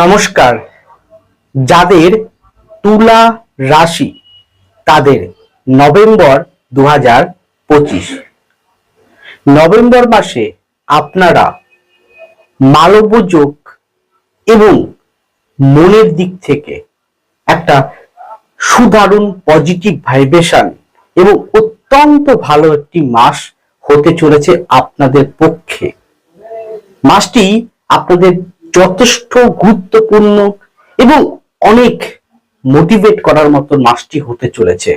নমস্কার। যাদের তুলা রাশি তাদের নভেম্বর দু হাজার পঁচিশ। নভেম্বর মাসে আপনারা মালব্যযোগ এবং মনের দিক থেকে একটা সুদারুণ পজিটিভ ভাইব্রেশন এবং অত্যন্ত ভালো একটি মাস হতে চলেছে আপনাদের পক্ষে। মাসটি আপনাদের যথেষ্ট গুরুত্বপূর্ণ এবং অনেক মোটিভেট করার মতো মাসটি হতে চলেছে।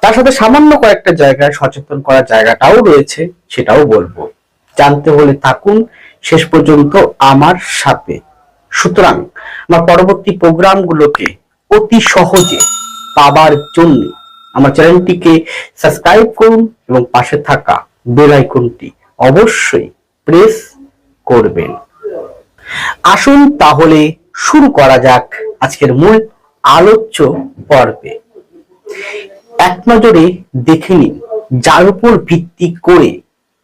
তার সাথে সামান্য কয়েকটা জায়গায় সচেতন করার জায়গাটাও রয়েছে, সেটাও বলব। জানতে হলে থাকুন, শেষ পর্যন্ত আমার সাথে। সুতরাং, আমার পরবর্তী প্রোগ্রামগুলোকে অতি সহজে পাবার জন্য আমার চ্যানেলটিকে সাবস্ক্রাইব করুন এবং পাশে থাকা বেল আইকনটি অবশ্যই প্রেস করবেন। আসুন তাহলে শুরু করা যাক আজকের মূল আলোচ্য পর্বে। এক নজরে দেখে নিন, যার উপর ভিত্তি করে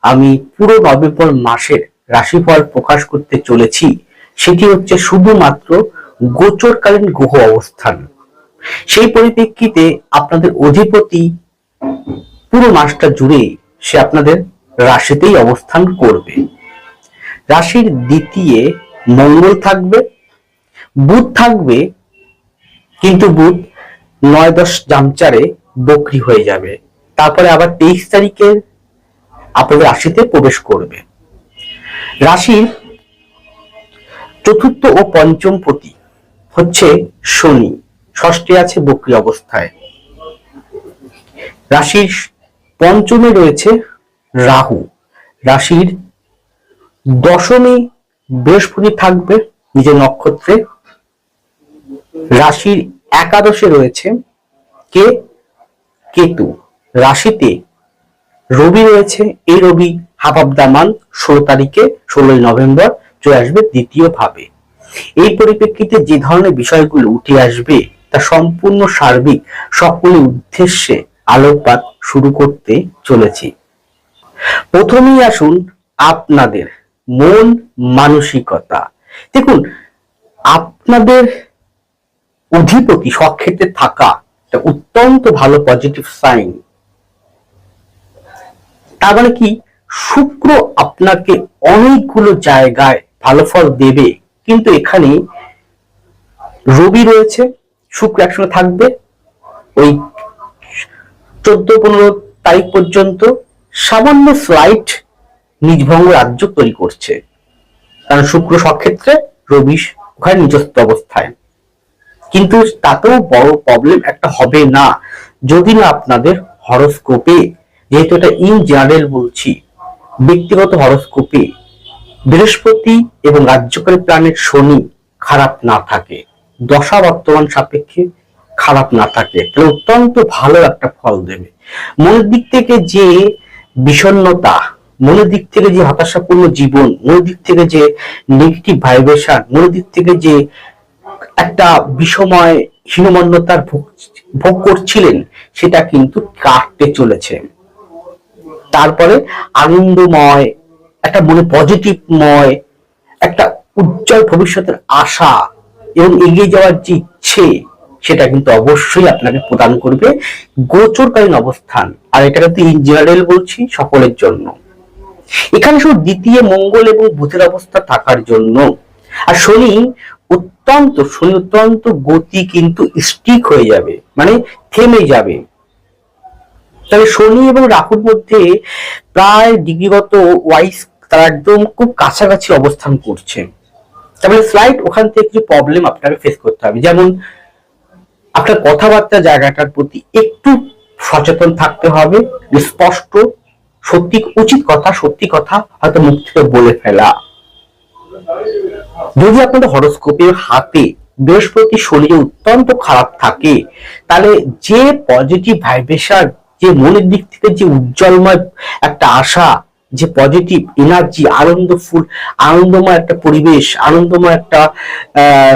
আমি পুরো নভেম্বর মাসের রাশিফল প্রকাশ করতে চলেছি, সেটি হচ্ছে শুধুমাত্র গোচরকালীন গ্রহ অবস্থান। সেই পরিপ্রেক্ষিতে আপনাদের অধিপতি পুরো মাসটা জুড়ে সে আপনাদের রাশিতেই অবস্থান করবে। রাশির দ্বিতীয় মঙ্গল থাকবে, বুধ থাকবে, কিন্তু বুধ নয় দশ জামচারে বকরি হয়ে যাবে। তারপরে আবার তেইশ তারিখে আপনাদের রাশিতে প্রবেশ করবে। রাশির চতুর্থ ও পঞ্চম পতি হচ্ছে শনি, ষষ্ঠী আছে বকরি অবস্থায়। রাশির পঞ্চমে রয়েছে রাহু। রাশির দশমী বৃহস্পতি থাকবে নিজের নক্ষত্রে। রাশির একাদশে রয়েছে কে? কেতু। রাশিতে রবি রয়েছে। এই রবি মান্থ ষোলো তারিখে, ষোলোই নভেম্বর চলে আসবে দ্বিতীয় ভাবে। এই পরিপ্রেক্ষিতে যে ধরনের বিষয়গুলো উঠে আসবে, তা সম্পূর্ণ সার্বিক সকলের উদ্দেশ্যে আলোকপাত শুরু করতে চলেছি। প্রথমেই আসুন আপনাদের মন মানসিকতা। দেখুন, আপনাদের অধিপতি সক্ষেত্রে থাকা অত্যন্ত ভালো পজিটিভ সাইন তার মানে কি? শুক্র আপনাকে অনেকগুলো জায়গায় ভালো ফল দেবে, কিন্তু এখানে রবি রয়েছে, শুক্র একসঙ্গে থাকবে। ওই চোদ্দ পনেরো তারিখ পর্যন্ত সামান্য স্লাইট নিজভঙ্গ রাজ্য তৈরি করছে। কারণ শুক্র সক্ষেত্রে রবি ওখানে নিজস্ব অবস্থায়। কিন্তু তাতেও বড় প্রবলেম একটা হবে না। যদি না আপনাদের হরস্কোপে, যেহেতু এটা ইন জেনারেল বলছি, ব্যক্তিগত হরস্কোপে বৃহস্পতি এবং রাজ্যকারী প্ল্যানেট শনি খারাপ না থাকে, দশা বর্তমান সাপেক্ষে খারাপ না থাকে অত্যন্ত ভালো একটা ফল দেবে। মনের দিক থেকে যে বিষণ্ণতা মনের দিক থেকে যে হতাশাপূর্ণ জীবন, মনের দিক থেকে যে নেগেটিভ ভাইব্রেশন মনের দিক থেকে যে একটা বিষময় হীনমন্যতার ভোগ করছিলেন, সেটা কিন্তু কাটতে চলেছে। তারপরে আনন্দময়, একটা মনে পজিটিভময় একটা উজ্জ্বল ভবিষ্যতের আশা এবং এগিয়ে যাওয়ার যে ইচ্ছে, সেটা কিন্তু অবশ্যই আপনাকে প্রদান করবে গোচরকালীন অবস্থান। আর এটা কিন্তু ইন জেনারেল বলছি সকলের জন্য। এখানে শুধু দ্বিতীয় মঙ্গল এবং বুধের অবস্থা থাকার জন্য। আর শনি, অত্যন্ত শনি অত্যন্ত গতি কিন্তু স্টিক হয়ে যাবে মানে থেমে যাবে। তাহলে শনি এবং রাহুর মধ্যে প্রায় ডিগ্রিগত ওয়াইজ তারা একদম খুব কাছাকাছি অবস্থান করছে। তারপরে স্লাইড ওখান থেকে কিছু প্রবলেম আপনাকে ফেস করতে হবে। যেমন, আপনার কথাবার্তা জায়গাটার প্রতি একটু সচেতন থাকতে হবে, স্পষ্ট সত্যি উচিত কথা, সত্যি কথা হয়তো মুখ থেকে বলে ফেলা। যদি আপনাদের হরস্কোপের হাতে বৃহস্পতি শরীরে অত্যন্ত খারাপ থাকে, তাহলে যে পজিটিভ ভাইব্রেশন যে মনের দিক থেকে যে উজ্জ্বলময় একটা আশা, যে পজিটিভ এনার্জি আনন্দফুল, আনন্দময় একটা পরিবেশ, আনন্দময় একটা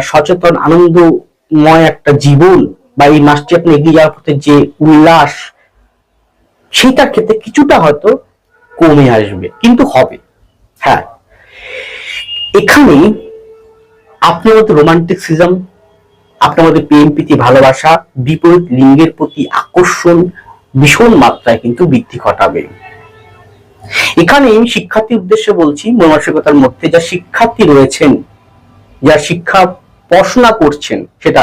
সচেতন, আনন্দময় একটা জীবন বা এই মাসটি আপনি এগিয়ে যাওয়ার পথে যে উল্লাস সেটার ক্ষেত্রে কিছুটা হয়তো কমে আসবে, কিন্তু হবে। হ্যাঁ। এখানে আপনার মধ্যে রোমান্টিসিজম আপনার মধ্যে প্রেম প্রীতি ভালোবাসা, বিপরীত লিঙ্গের প্রতি আকর্ষণ ভীষণ মাত্রায় কিন্তু বৃদ্ধি ঘটাবে। এখানে আমি শিক্ষার্থীর উদ্দেশ্যে বলছি মানসিকতার মধ্যে যা শিক্ষার্থী রয়েছেন যা শিক্ষা পড়াশোনা করছেন, সেটা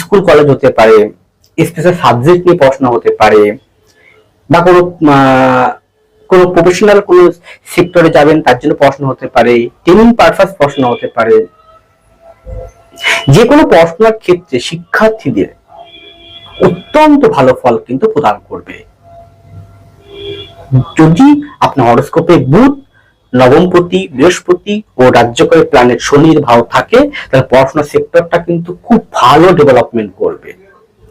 স্কুল, কলেজ হতে পারে স্পেশাল সাবজেক্ট নিয়ে পড়াশোনা হতে পারে বা কোনো কোনো প্রফেশনাল কোনো সেক্টরে যাবেন, তার জন্য পড়াশোনা হতে পারে ট্রেনিং পারপাস পড়াশোনা হতে পারে। যে কোনো পড়াশোনার ক্ষেত্রে শিক্ষার্থীদের অত্যন্ত ভালো ফল কিন্তু প্রদান করবে। যদি আপনার হরস্কোপে বুধ, নবমপতি, বৃহস্পতি ও রাজ্যকরী প্ল্যানেট শনির ভাব থাকে, তাহলে পড়াশোনার সেক্টরটা কিন্তু খুব ভালো ডেভেলপমেন্ট করবে।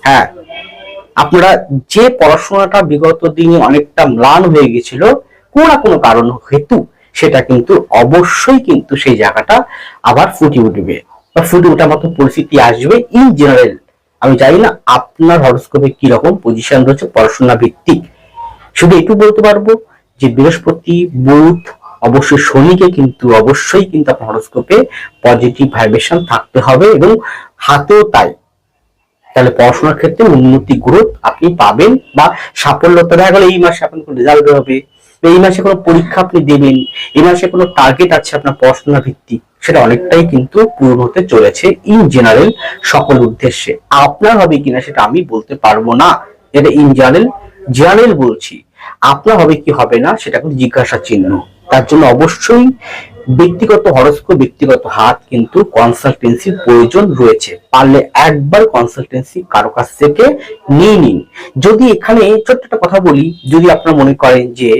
হ্যাঁ। আপনারা যে পড়াশোনাটা বিগত দিনে অনেকটা ম্লান হয়ে গেছিল, কোনো না কোনো কারণ হেতু, সেটা কিন্তু অবশ্যই কিন্তু সেই জায়গাটা আবার ফুটে উঠবে। বা ফুটে ওঠার মতো পরিস্থিতি আসবে ইন জেনারেল আমি জানি না আপনার হরস্কোপে কি রকম পজিশন রয়েছে পড়াশোনা ভিত্তিক। শুধু একটু বলতে পারব যে বৃহস্পতি, বুধ, অবশ্যই শনিকে কিন্তু অবশ্যই কিন্তু আপনার হরস্কোপে পজিটিভ ভাইব্রেশন থাকতে হবে এবং হাতেও তাই। তাহলে পড়াশোনার ক্ষেত্রে উন্নতি গ্রোথ আপনি পাবেন বা সাফল্যতা দেখা গেল, এই মাসে আপনার রেজাল্ট হবে। এই মাসে কোনো পরীক্ষা আপনি দেবেন, এই মাসে কোনো টার্গেট আছে আপনার পড়াশোনা ভিত্তিক, সেটা অনেকটাই কিন্তু পূরণ হতে চলেছে ইন জেনারেল সকল উদ্দেশ্যে। আপনার হবে কিনা সেটা আমি বলতে পারব না। এটা ইন জেনারেল জেনারেল বলছি। আপনার হবে কি হবে না সেটা কিন্তু জিজ্ঞাসা চিহ্ন তার জন্য অবশ্যই ব্যক্তিগত হরস্কোপ, ব্যক্তিগত হাত কিন্তু কনসালটেন্সির প্রয়োজন রয়েছে। পারলে একবার কনসালটেন্সি কারও কাছ থেকে নিয়ে নিন। যদি এখানে ছোট্ট একটা কথা বলি, যদি আপনার মনে করেন যে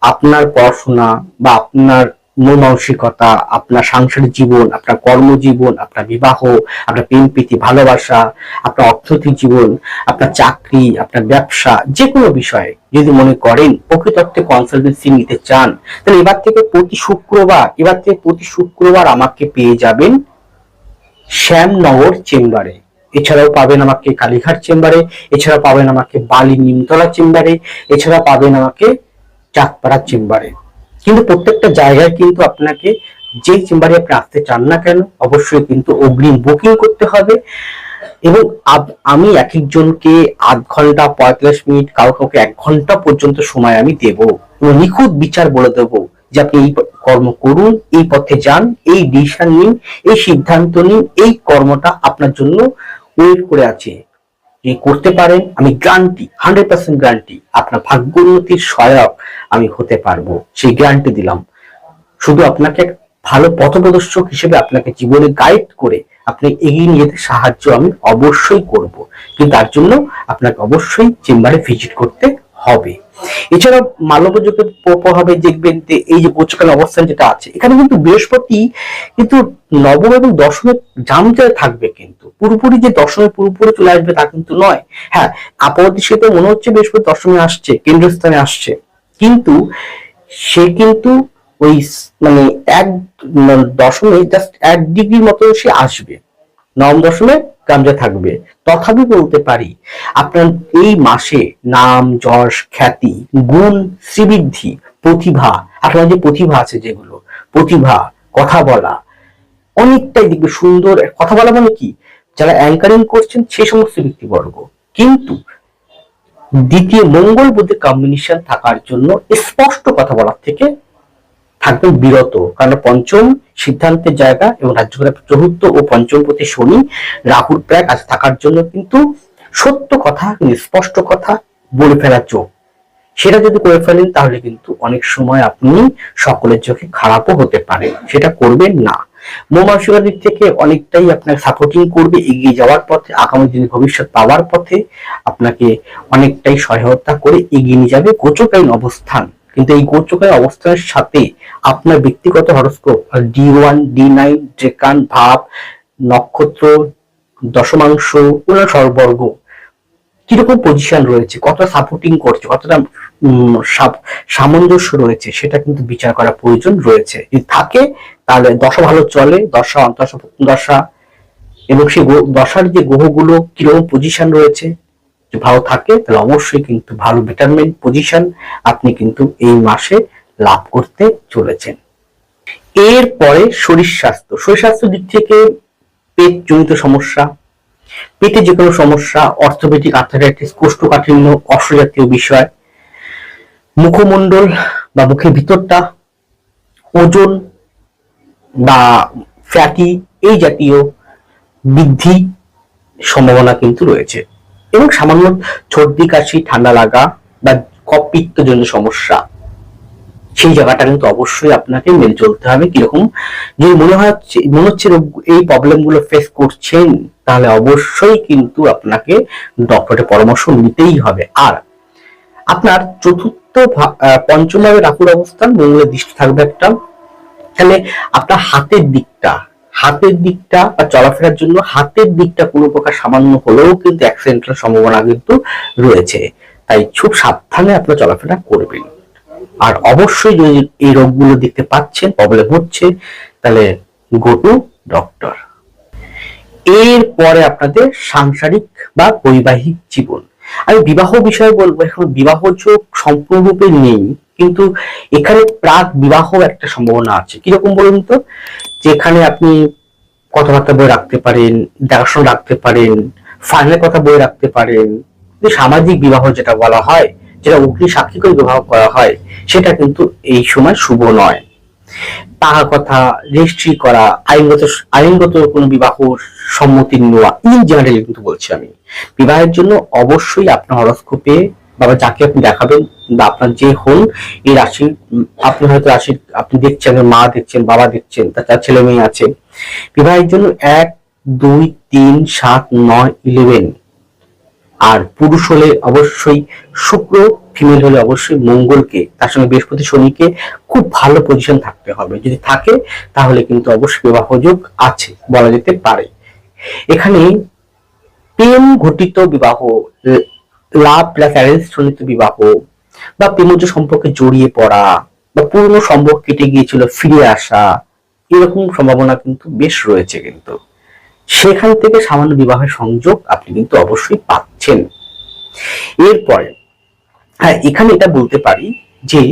আপনার পড়াশোনা বা আপনার মন মানসিকতা আপনার সাংসারিক জীবন, আপনার কর্মজীবন, আপনার বিবাহ, আপনার প্রেম, প্রীতি, ভালোবাসা, আপনার অর্থনৈতিক জীবন, আপনার চাকরি, আপনার ব্যবসা যে কোনো বিষয়ে যদি মনে করেন প্রকৃতত্বে কনসালটেন্সি নিতে চান, তাহলে এবার থেকে প্রতি শুক্রবার, এবার থেকে প্রতি শুক্রবার আমাকে পেয়ে যাবেন শ্যামনগর চেম্বারে। এছাড়াও পাবেন আমাকে কালীঘাট চেম্বারে, এছাড়াও পাবেন আমাকে বালি নিমতলা চেম্বারে এছাড়া পাবেন আমাকে চাকপাড়া চেম্বারে। কিন্তু প্রত্যেকটা জায়গায় কিন্তু আপনাকে যে চেম্বারে আপনি আসতে চান না কেন, অবশ্যই কিন্তু অগ্রিম বুকিং করতে হবে। এবং আমি এক একজনকে আধ ঘণ্টা, পঁয়তাল্লিশ মিনিট কাউ কাউকে এক ঘণ্টা পর্যন্ত সময় আমি দেব। নিখুঁত বিচার বলে দেব যে আপনি এই কর্ম করুন, এই পথে যান, এই ডিসিশন নিন, এই সিদ্ধান্ত নিন, এই কর্মটা আপনার জন্য ওয়েট করে আছে। করতে পারেন, আমি গ্যারান্টি হান্ড্রেড পার্সেন্ট গ্যারান্টি আপনার ভাগ্য উন্নতির সহায়ক আমি হতে পারব। সেই গ্যারান্টি দিলাম। শুধু আপনাকে ভালো পথপ্রদর্শক হিসেবে আপনাকে জীবনে গাইড করে আপনি এগিয়ে নিয়ে যেতে সাহায্য আমি অবশ্যই করব। কিন্তু তার জন্য আপনাকে অবশ্যই চেম্বারে ভিজিট করতে হবে। এছাড়া মাল্যপযোগের প্রভাবে দেখবেন যে এই যে গোচকাল অবস্থান যেটা আছে, এখানে কিন্তু বৃহস্পতি কিন্তু নবম এবং দশমের জামজায় থাকবে কিন্তু। পুরোপুরি যে দশমে পুরোপুরি চলে আসবে তা কিন্তু নয়। হ্যাঁ আপাতত তো মনে হচ্ছে বৃহস্পতি দশমে আসছে, কেন্দ্রস্থানে আসছে। কিন্তু সে কিন্তু ওই মানে এক দশমে জাস্ট এক ডিগ্রির মতো সে আসবে। নবম দশমে গামজা থাকবে। তথাপি বলতে পারি, আপনার এই মাসে নাম, যশ, খ্যাতি, গুণ, শ্রীবৃদ্ধি, প্রতিভা, আপনার যে প্রতিভা আছে যেগুলো, প্রতিভা, কথা বলা, অনেকটাই দেখবে সুন্দর। কথা বলা মানে কি? যারা অ্যাঙ্কারিং করছেন সে সমস্ত ব্যক্তিবর্গ। কিন্তু দ্বিতীয় মঙ্গল বুধের কম্বিনেশন থাকার জন্য স্পষ্ট কথা বলার থেকে থাকবেন বিরত। কারণ পঞ্চম সিদ্ধান্তের জায়গা এবং রাজ্যগুলো চতুর্থ ও পঞ্চম প্রতি শনি রাহুর প্রায় কাছে থাকার জন্য কিন্তু সত্য কথা স্পষ্ট কথা বলে ফেলার চোখ সেটা যদি করে ফেলেন, তাহলে কিন্তু অনেক সময় আপনি সকলের চোখে খারাপও হতে পারে। সেটা করবেন না। মৌমানসিকতার দিক থেকে অনেকটাই আপনাকে সাপোর্টিং করবে এগিয়ে যাওয়ার পথে, আগামী দিনে ভবিষ্যৎ পাওয়ার পথে আপনাকে অনেকটাই সহায়তা করে এগিয়ে নিয়ে যাবে গোচকালীন অবস্থান। কিন্তু এই গোচকালীন অবস্থানের সাথে আপনার ব্যক্তিগত horoscope D one D nine ড্রেকান ভাব, নক্ষত্র, দশমাংশ ওনার সর্বর্গ কীরকম পজিশন রয়েছে, কতটা সাপোর্টিং করছে, কতটা সামঞ্জস্য রয়েছে, সেটা কিন্তু বিচার করা প্রয়োজন রয়েছে। যদি থাকে, তাহলে দশা ভালো চলে, দশা অন্তশা দশা, এবং সেই দশার যে গ্রহগুলো কীরকম পজিশন রয়েছে যদি ভালো থাকে, তাহলে অবশ্যই কিন্তু ভালো বেটারমেন্ট পজিশন আপনি কিন্তু এই মাসে লাভ করতে চলেছেন। এরপরে শরীর স্বাস্থ্য। শরীর স্বাস্থ্য দিক থেকে পেট জনিত সমস্যা, পেটে যে কোনো সমস্যা, অর্থোপেডিক আর্থারাইটিস কোষ্ঠকাঠিন্য অশ্বজাতীয় বিষয়, মুখমণ্ডল বা মুখের ভিতরটা, ওজন বা ফ্যাটি এই জাতীয় বৃদ্ধি সম্ভাবনা কিন্তু রয়েছে। এবং সামান্য সর্দি কাশি ঠান্ডা লাগা বা কফ পিত্তজনিত সমস্যা, সেই জায়গাটা কিন্তু অবশ্যই আপনাকে মেনে চলতে হবে। কীরকম? যদি মনে হচ্ছে মনে হচ্ছে এই প্রবলেমগুলো ফেস করছেন, তাহলে অবশ্যই কিন্তু আপনাকে ডক্টরের পরামর্শ নিতেই হবে। আর আপনার চতুর্থ পঞ্চম ভাবে রাহুর অবস্থান, মঙ্গলের দৃষ্টি থাকবে একটা। তাহলে আপনার হাতের দিকটা হাতের দিকটা বা চলাফেরার জন্য হাতের দিকটা কোনো প্রকার সামান্য হলেও কিন্তু অ্যাক্সিডেন্টের সম্ভাবনা কিন্তু রয়েছে। তাই খুব সাবধানে আপনার চলাফেরা করবেন। আর অবশ্যই যদি এই রোগগুলো দেখতে পাচ্ছেন প্রবলেম হচ্ছে, তাহলে গো টু ডক্টর এরপরে আপনাদের সাংসারিক বা বৈবাহিক জীবন। আমি বিবাহ বিষয়ে বলব, এখন বিবাহ যোগ সম্পূর্ণরূপে নেই, কিন্তু এখানে প্রাক বিবাহ একটা সম্ভাবনা আছে। কীরকম বলুন তো? যেখানে আপনি কথাবার্তা বই রাখতে পারেন, দেখাশোনা রাখতে পারেন ফাইনাল কথা বই রাখতে পারেন সামাজিক বিবাহ যেটা বলা হয়, যেটা উকিল সাক্ষী করে বিবাহ করা হয়, সেটা কিন্তু এই সময় শুভ নয়। টাকা কথা রেজিস্ট্রি করা, আইনগত আইনগত কোনো বিবাহ সম্মতি নেওয়া ইন জেনারেল কিন্তু বলছি আমি। বিবাহের জন্য অবশ্যই আপনার হরস্কোপে বা যাকে আপনি দেখাবেন বা আপনার যে হন, এই রাশি আপনি হয়তো রাশি, আপনি দেখছেন মা দেখছেন, বাবা দেখছেন তার ছেলে মেয়ে আছে। বিবাহের জন্য এক, দুই, তিন, সাত, নয় ইলেভেন আর পুরুষ হলে অবশ্যই শুক্র ফিমেল হলে অবশ্যই মঙ্গলকে, তার সঙ্গে বৃহস্পতি শনিকে খুব ভালো পজিশন থাকতে হবে। যদি থাকে, তাহলে কিন্তু অবশ্যই বিবাহ যোগ আছে, বলা যেতে পারে। এখানে প্রেম ঘটিত বিবাহ লাভ প্লাস অ্যারেঞ্জ বিবাহ বা প্রেমজ সম্পর্কে জড়িয়ে পড়া বা পুরনো সম্পর্ক কেটে গিয়েছিল, ফিরে আসা, এরকম সম্ভাবনা কিন্তু বেশ রয়েছে কিন্তু। সেখান থেকে সামান্য বিবাহের সংযোগ আপনি কিন্তু অবশ্যই পাচ্ছেন। এরপরে হ্যাঁ এখানে এটা বলতে পারি যে,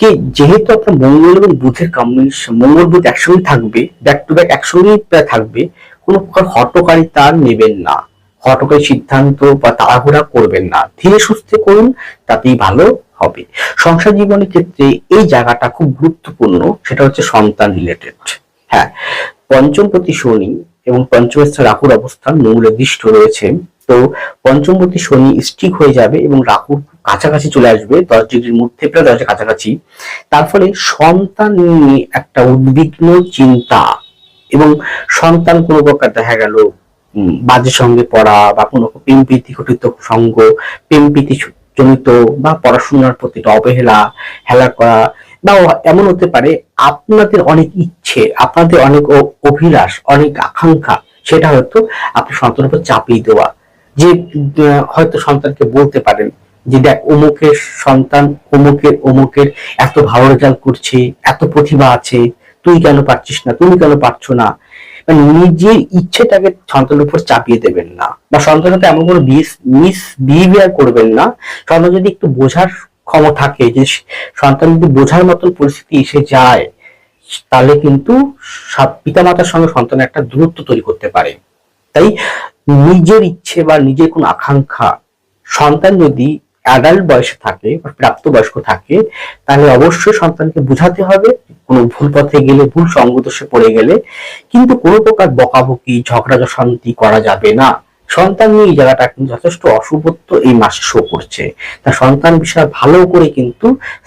কি যেহেতু আপনার মঙ্গল এবং বুধের কম্বিনেশন মঙ্গল বুধ একসঙ্গে থাকবে ব্যাক টু ব্যাক একসঙ্গেই থাকবে, কোনো প্রকার হটকারিতা নেবেন না। হটকারী সিদ্ধান্ত বা তাড়াহুড়া করবেন না। ধীরে সুস্থে করুন, তাতেই ভালো হবে। সংসার জীবনের ক্ষেত্রে এই জায়গাটা খুব গুরুত্বপূর্ণ, সেটা হচ্ছে সন্তান রিলেটেড হ্যাঁ পঞ্চমপতি শনি এবং পঞ্চম স্থানে রাহুর অবস্থান মঙ্গলের দৃষ্ট রয়েছে। তো পঞ্চমপতি শনি স্টিক হয়ে যাবে এবং রাহুর কাছাকাছি চলে আসবে, দশ ডিগ্রির মধ্যে প্রায় দশের কাছাকাছি। তার ফলে সন্তান নিয়ে একটা উদ্বিগ্ন চিন্তা এবং সন্তান কোনো প্রকার দেখা গেল উম, বাজে সঙ্গে পড়া বা কোনো প্রেম প্রীতি ঘটিত সঙ্গ প্রেম প্রীতি জনিত বা পড়াশোনার প্রতি অবহেলা হেলা করা বা এমন হতে পারে আপনাদের অনেক ইচ্ছে আপনাদের অনেক অভিলাষ অনেক আকাঙ্ক্ষা সেটা হয়তো আপনি সন্তানের উপর চাপিয়ে দেওয়া। যে হয়তো সন্তানকে বলতে পারেন যে দেখ অমুকের সন্তান অমুকের অমুকের এত ভালো রেজাল্ট করছে এত প্রতিভা আছে তুই কেন পারছিস না তুমি কেন পারছ না? নিজের ইচ্ছেটাকে সন্তানের উপর চাপিয়ে দেবেন না। বা সন্তানকে এমন কোনো মিস বিহেভিয়ার করবেন না। সন্তান যদি একটু বোঝার ক্ষমতা থাকে, যে সন্তান যদি বোঝার মতন পরিস্থিতি এসে যায়, তাহলে কিন্তু পিতা মাতার সঙ্গে সন্তানের একটা দূরত্ব তৈরি করতে পারে। তাই নিজের ইচ্ছে বা নিজের কোনো আকাঙ্ক্ষা, সন্তান যদি অ্যাডাল্ট বয়সে থাকে বা প্রাপ্তবয়স্ক থাকে, তাহলে অবশ্যই সন্তানকে বোঝাতে হবে, কোনো ভুল পথে গেলে, ভুল সঙ্গদোষে পড়ে গেলে, কিন্তু কোনো প্রকার বকাবকি ঝগড়া শান্তি করা যাবে না। সন্তান নিয়ে এই জায়গাটা কিন্তু যথেষ্ট অশুভত্ব এই মাসে শো করছে। তা সন্তান বিষয়ে ভালো করে কিন্তু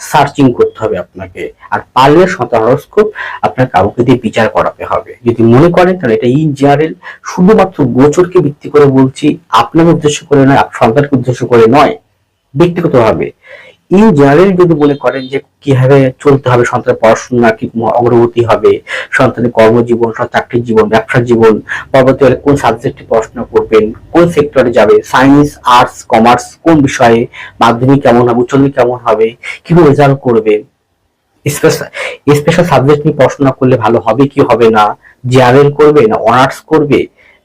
সার্চিং করতে হবে আপনাকে। আর পারলে সন্তান হরস্কোপ আপনার কাউকে দিয়ে বিচার করাতে হবে। যদি মনে করেন, তাহলে এটা ইন জেনারেল শুধুমাত্র গোচরকে ভিত্তি করে বলছি, আপনার উদ্দেশ্য করে নয়, সন্তানকে উদ্দেশ্য করে নয়। ব্যক্তিগতভাবে। ইন জেনারেল যদি মনে করেন যে কীভাবে চলতে হবে সন্তানের পড়াশোনা, কি অগ্রগতি হবে, সন্তানের কর্মজীবন চাকরির জীবন, ব্যবসার জীবন পরবর্তীকালে কোন সাবজেক্টে পড়াশোনা করবেন, কোন সেক্টরে যাবে সায়েন্স আর্টস কমার্স কোন বিষয়ে, মাধ্যমিক কেমন হবে উচ্চ কেমন হবে, কীভাবে রেজাল্ট করবে স্পেশাল সাবজেক্ট নিয়ে পড়াশোনা করলে ভালো হবে কি হবে না জেআরএল করবে না অনার্স করবে,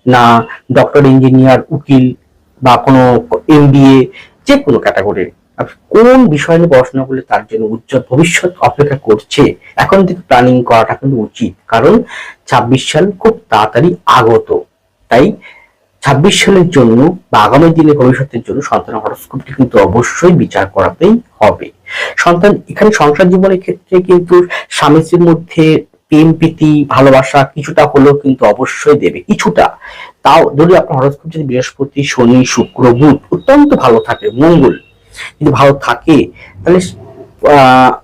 না ডক্টর ইঞ্জিনিয়ার উকিল বা কোনো এমবিএ যে কোনো ক্যাটাগরির কোন বিষয় নিয়ে পড়াশোনা করলে তার জন্য উজ্জ্বল ভবিষ্যৎ অপেক্ষা করছে, এখন থেকে প্ল্যানিং করাটা কিন্তু উচিত। কারণ ছাব্বিশ সাল খুব তাড়াতাড়ি আগত। তাই ছাব্বিশ সালের জন্য বা আগামী দিনে ভবিষ্যতের জন্য সন্তানের হরস্কোপটি কিন্তু অবশ্যই বিচার করাতেই হবে। সন্তান এখানে সংসার জীবনের ক্ষেত্রে কিন্তু স্বামী স্ত্রীর মধ্যে প্রেম প্রীতি ভালোবাসা কিছুটা হলেও কিন্তু অবশ্যই দেবে। কিছুটা। তাও যদি আপনার হরস্কোপ যদি বৃহস্পতি, শনি, শুক্র, বুধ অত্যন্ত ভালো থাকে, মঙ্গল যদি ভালো থাকে, তাহলে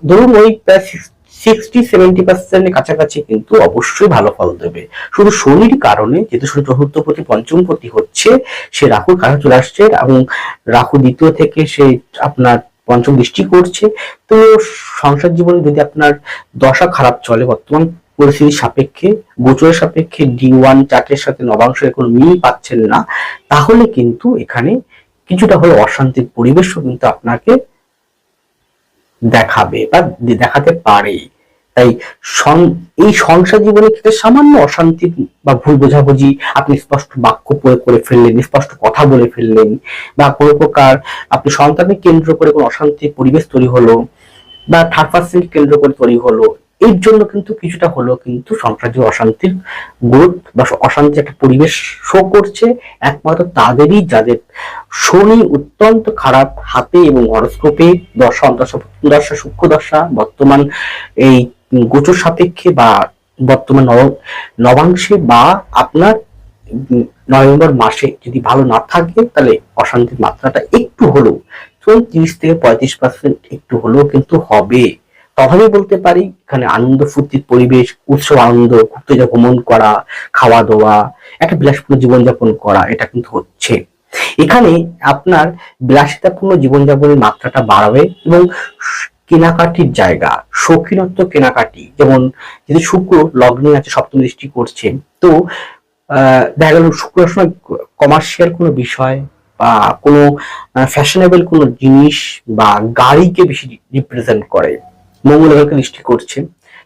ধরুন ওই প্রায় সিক্সটি সেভেন্টি পার্সেন্টের কাছাকাছি কিন্তু অবশ্যই ভালো ফল দেবে। শুধু শনির কারণে, যেহেতু শনি চতুর্থ প্রতি পঞ্চম প্রতি হচ্ছে, সে রাহুর কাছে চলে আসছে এবং রাহু দ্বিতীয় থেকে সে আপনার পঞ্চম দৃষ্টি করছে, তো সংসার জীবনে যদি আপনার দশা খারাপ চলে বর্তমান পরিস্থিতির সাপেক্ষে, গোচরের সাপেক্ষে ডি ওয়ান চার্টের সাথে নবাংশ কোনো মিল পাচ্ছেন না, তাহলে কিন্তু এখানে কিছুটা হলে অশান্তির পরিবেশও কিন্তু আপনাকে দেখাবে বা দেখাতে পারে। তাই এই সংসার জীবনের ক্ষেত্রে সামান্য অশান্তি বা ভুল বোঝাবুঝি আপনি স্পষ্ট বাক্য প্রয়োগ করে ফেললেন, স্পষ্ট কথা বলে ফেললেন, বা কোনো প্রকার আপনি সন্তানকে কেন্দ্র করে কোনো অশান্তির পরিবেশ তৈরি হলো, বা থার্ড পার্সেন্ট কেন্দ্র করে তৈরি হলো এর জন্য কিন্তু কিছুটা হলেও কিন্তু জীবনে অশান্তির গ্রোথ বা অশান্তির একটা পরিবেশ শো করছে। একমাত্র তাদেরই যাদের শনি অত্যন্ত খারাপ হাতে এবং হরস্কোপে দশা অন্তর্দশা দশা, সূক্ষ্ম দশা, বর্তমান এই গোচর সাপেক্ষে বা বর্তমান নব- নবাংশে বা আপনার নভেম্বর মাসে যদি ভালো না থাকে তাহলে অশান্তির মাত্রাটা একটু হলেও তিরিশ থেকে পঁয়ত্রিশ পার্সেন্ট একটু হলেও কিন্তু হবে। তবে বলতে পারি, এখানে আনন্দ ফুর্তির পরিবেশ, উৎসব আনন্দ, ঘুরতে যা ভ্রমণ করা, খাওয়া দাওয়া, একটা বিলাসপূর্ণ জীবনযাপন করা, এটা কিন্তু হচ্ছে। এখানে আপনার বিলাসিতাপূর্ণ জীবনযাপনের মাত্রাটা বাড়াবে এবং কেনাকাটির জায়গা, শৌখিনত্ব কেনাকাটি, যেমন যদি শুক্র লগ্নে আছে, সপ্তম দৃষ্টি করছে, তো দেখা গেল শুক্রের সময় কমার্শিয়াল কোনো বিষয় বা কোনো ফ্যাশনেবল কোনো জিনিস বা গাড়িকে বেশি রিপ্রেজেন্ট করে। মঙ্গল গ্রহকে দৃষ্টি করছে।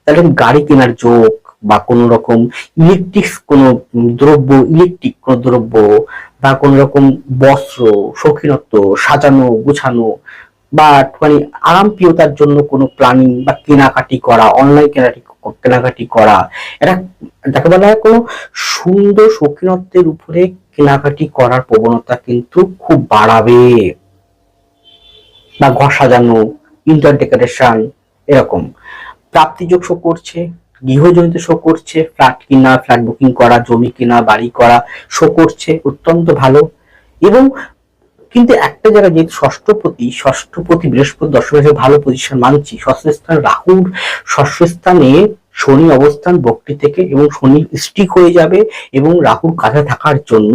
তাহলে গাড়ি কেনার যোগ বা কোনো রকম ইলেকট্রিক কোনো দ্রব্য ইলেকট্রিক কোনো দ্রব্য বা কোনো রকম বস্ত্র, শৌখিনত্ব সাজানো, গোছানো বা একটুখানি আরামপ্রিয়তার জন্য কোনো প্ল্যানিং বা কেনাকাটি করা অনলাইন কেনাকাটি কেনাকাটি করা এটা যাকে বলা হয় কোনো সুন্দর শৌখিনত্বের উপরে কেনাকাটি করার প্রবণতা কিন্তু খুব বাড়াবে। বা ঘর সাজানো ইন্টার ডেকোরেশন এরকম। প্রাপ্তিযোগ শো করছে, গৃহজনিত শো করছে ফ্ল্যাট কিনা ফ্ল্যাট বুকিং করা, জমি কিনা, বাড়ি করা শো করছে, অত্যন্ত ভালো। এবং কিন্তু একটা জায়গায় যেহেতু ষষ্ঠপতি ষষ্ঠপতি বৃহস্পতি দশম ভালো পজিশন মানছি ষষ্ঠ স্থান রাহুর ষষ্ঠ স্থানে শনি অবস্থান, বক্রি থেকে এবং শনি স্টিক হয়ে যাবে এবং রাহুর কাছে থাকার জন্য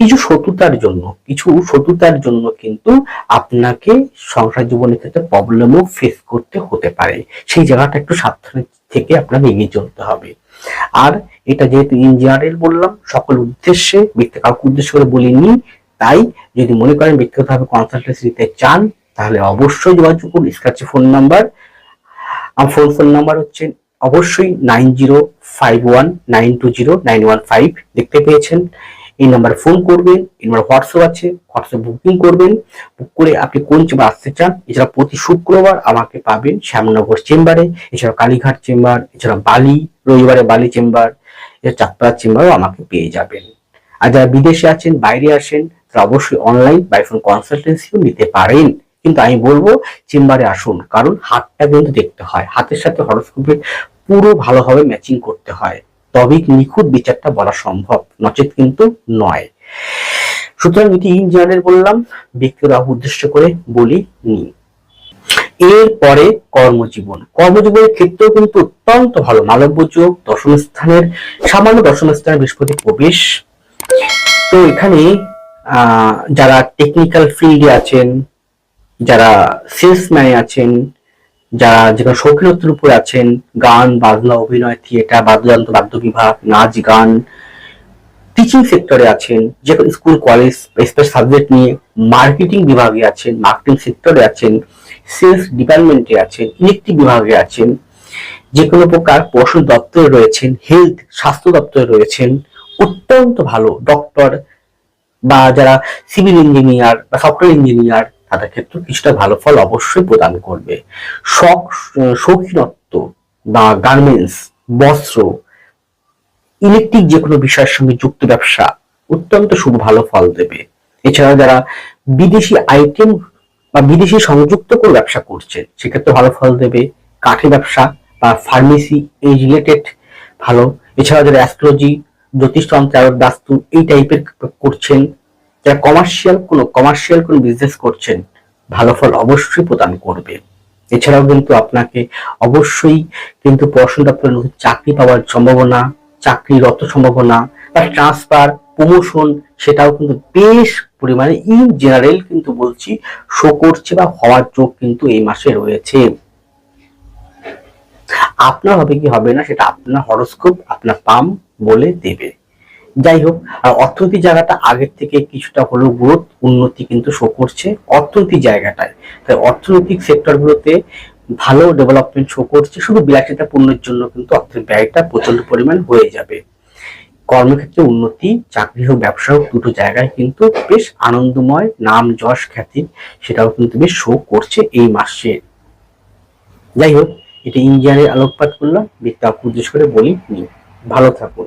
কিছু শত্রুতার জন্য, কিছু শত্রুতার জন্য কিন্তু আপনাকে সংসার জীবনের ক্ষেত্রে প্রবলেমও ফেস করতে হতে পারে। সেই জায়গাটা একটু সাবধানে থেকে আপনাকে এগিয়ে চলতে হবে। আর এটা যেহেতু ইঞ্জিনিয়ারের বললাম, সকল উদ্দেশ্যে ব্যক্তি কাউকে উদ্দেশ্য করে বলিনি, তাই যদি মনে করেন ব্যক্তিগতভাবে কনসালটেন্সি নিতে চান, তাহলে অবশ্যই যোগাযোগ করুন স্ক্রাচে ফোন নাম্বার। আমার ফোন ফোন নাম্বার হচ্ছে অবশ্যই nine zero five one nine two zero nine one five, দেখতে পেয়েছেন। এই নাম্বারে ফোন করবেন, এই নাম্বার হোয়াটসঅ্যাপ আছে হোয়াটসঅ্যাপ বুকিং করবেন বুক করে আপনি কোন চেম্বার আসতে চান, এছাড়া প্রতি শুক্রবার আমাকে পাবেন শ্যামনগর চেম্বারে এছাড়া কালীঘাট চেম্বার এছাড়া বালি, রবিবারে বালি চেম্বার এছাড়া চাঁদপাড়া চেম্বারও আমাকে পেয়ে যাবেন। আর যারা বিদেশে আছেন, বাইরে আসেন, তারা অবশ্যই অনলাইন বাই ফোন কনসালটেন্সিও নিতে পারেন। কিন্তু আমি বলব চেম্বারে আসুন, কারণ হাতটা কিন্তু দেখতে হয়। হাতের সাথে হরস্কোপের পুরো ভালোভাবে ম্যাচিং করতে হয়। তবেই নিখুঁত বিচারটা বলা সম্ভব, নচেত কিন্তু নয়। সুতরাং এটি ইঞ্জিনিয়ারের বললাম ব্যক্তি উদ্দেশ্য করে বলি নি। এরপরে কর্মজীবন। কর্মজীবনের ক্ষেত্রেও কিন্তু অত্যন্ত ভালো। মালব্য দশম স্থানের, সামান্য দশম স্থানের বৃহস্পতি প্রবেশ। তো এখানে যারা টেকনিক্যাল ফিল্ডে আছেন, যারা সেলসম্যানে আছেন যারা যেখানে শৌখিনত্বের উপরে আছেন, গান, বাজনা, অভিনয় থিয়েটার বাদ্যযন্ত্র বাদ্য বিভাগ নাচ, গান টিচিং সেক্টরে আছেন, যে স্কুল কলেজ স্পেশাল সাবজেক্ট নিয়ে মার্কেটিং বিভাগে আছেন মার্কেটিং সেক্টরে আছেন সেলস ডিপার্টমেন্টে আছেন ইলেকট্রিক বিভাগে আছেন, যে কোনো প্রকার পশু দপ্তরে রয়েছেন হেলথ স্বাস্থ্য দপ্তরে রয়েছেন, অত্যন্ত ভালো ডক্টর বা যারা সিভিল ইঞ্জিনিয়ার বা সফটওয়্যার ইঞ্জিনিয়ার তাদের ক্ষেত্রে কিছুটা ভালো ফল অবশ্যই প্রদান করবে। শখ শৌখিনত্ব বা গার্মেন্টস বস্ত্র ইলেকট্রিক যে কোনো বিষয়ের সঙ্গে যুক্ত ব্যবসা অত্যন্ত শুভ ভালো ফল দেবে। এছাড়া যারা বিদেশি আইটেম বা বিদেশি সংযুক্ত করে ব্যবসা করছে, সেক্ষেত্রে ভালো ফল দেবে কাঠের ব্যবসা বা ফার্মেসি এই রিলেটেড ভালো। এছাড়া যারা অ্যাস্ট্রোলজি জ্যোতিষতন্ত্র বাস্তু এই টাইপের করছেন যারা কমার্শিয়াল কোনো কমার্শিয়াল কোনো বিজনেস করছেন, ভালো ফল অবশ্যই প্রদান করবে। এছাড়াও কিন্তু আপনাকে অবশ্যই কিন্তু পড়াশোনাটা আপনার নতুন চাকরি পাওয়ার সম্ভাবনা, চাকরির চাকরিরত সম্ভাবনা বা ট্রান্সফার প্রমোশন সেটাও কিন্তু বেশ পরিমাণে ইন জেনারেল কিন্তু বলছি শো করছে বা হওয়ার যোগ কিন্তু এই মাসে রয়েছে। আপনার হবে কি হবে না সেটা আপনার হরস্কোপ আপনার পাম বলে দেবে। যাই হোক আর অর্থনীতি জায়গাটা আগের থেকে কিছুটা হলেও গ্রোথ উন্নতি কিন্তু শো করছে অর্থনীতি জায়গাটায়। তাই অর্থনৈতিক সেক্টরগুলোতে ভালো ডেভেলপমেন্ট শো করছে, শুধু বিলাসিতা পূর্ণের জন্য কিন্তু অর্থের ব্যয়টা প্রচণ্ড পরিমাণ হয়ে যাবে। কর্মক্ষেত্রে উন্নতি, চাকরি হোক, ব্যবসা হোক, দুটো জায়গায় কিন্তু বেশ আনন্দময় নাম যশ খ্যাতি সেটাও কিন্তু বেশ শো করছে এই মাসে। যাই হোক এটা ইন্ডিয়ানের আলোকপাত করলাম বিদ্যা উদ্দেশ্য করে বলি ভালো থাকুন।